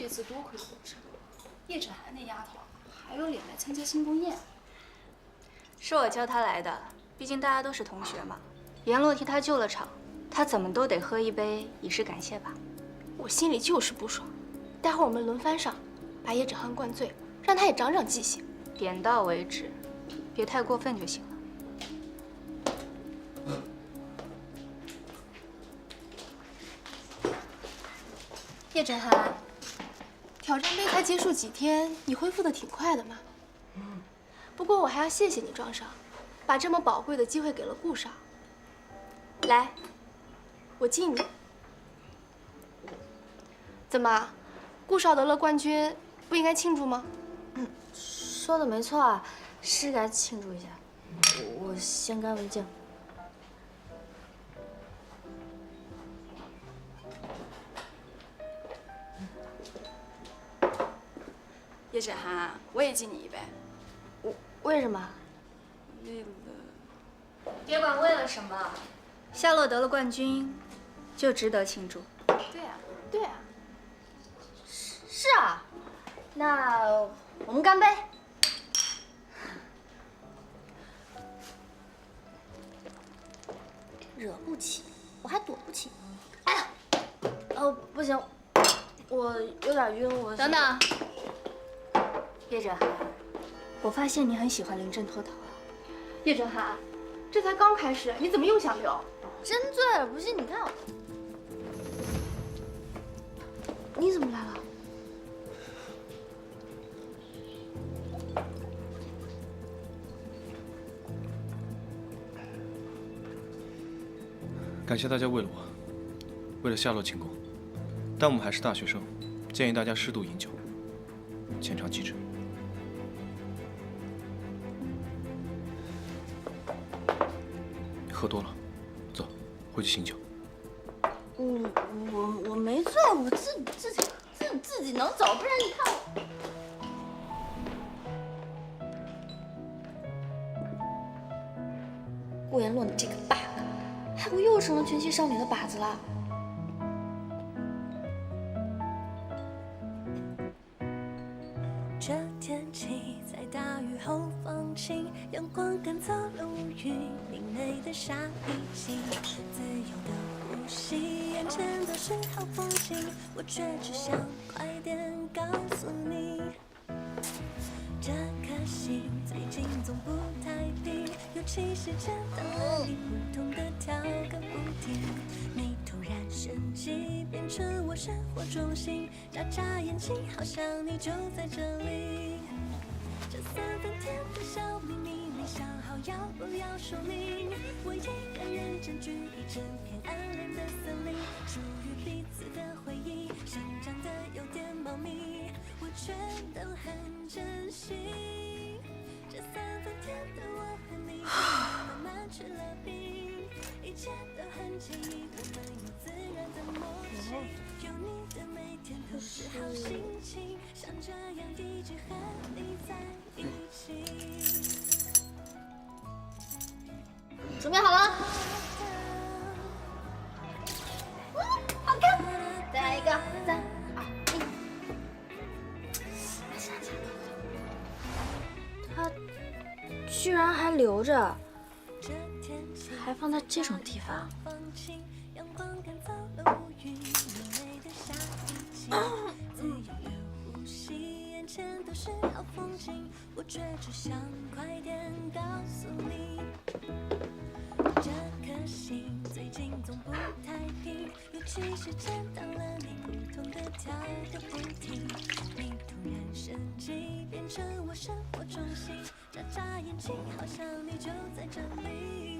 这次多亏了我，叶芷涵那丫头还有脸来参加庆功宴。是我叫她来的，毕竟大家都是同学嘛。阎罗替她救了场，她怎么都得喝一杯以示感谢吧。我心里就是不爽，待会儿我们轮番上，把叶芷涵灌醉，让她也长长记性。点到为止，别太过分就行了。叶芷涵，挑战杯才结束几天，你恢复的挺快的嘛。嗯不过我还要谢谢你庄少，把这么宝贵的机会给了顾少。来，我敬你。怎么，顾少得了冠军，不应该庆祝吗？嗯说的没错啊，是该庆祝一下。我先干为敬。叶芷涵，我也敬你一杯。我为什么？为了……别管为了什么，夏洛得了冠军，就值得庆祝。对啊，对啊。是啊，那我们干杯！惹不起，我还躲不起。哎呀，哦，不行，我有点晕，我等等，叶芷涵，我发现你很喜欢临阵脱逃啊。叶芷涵，这才刚开始，你怎么又想溜？真醉了，不信你看我。你怎么来了？感谢大家为了我，为了夏洛庆功，但我们还是大学生，建议大家适度饮酒，浅尝即止。喝多了，走，回去醒酒。我我我没醉，我自自己自自己能走，不然你看我。顾言洛，你这个 bug，害我又成了全系少女的靶子了。这天气在大雨后放晴，阳光赶走了乌云，明媚的下一季，自由的呼吸，眼前都是好风景，我却只想快点告诉你，这颗心最近总不太平，尤其是见到你，扑通的跳个不停，你突然升级，变成我生活中心，眨眨眼睛，好像你就在这里。这三分甜的小秘密，没想好要不要说明。我一个人占据一整片暗恋的森林，属于彼此的回忆，生长得有点茂密，我全都很珍惜。这三分甜的我和你，慢慢吃了冰，一切都准备好了？好看，再来一个，三二一。他居然还留着，还放在这种地方。前都是好风景我却只想快点告诉你，这颗心最近总不太平，尤其是见到了你，扑通的跳个不停。你突然升级，变成我生活中心，眨眨眼睛，好像你就在这里。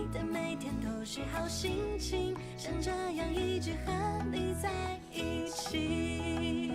是好心情，像这样一直和你在一起。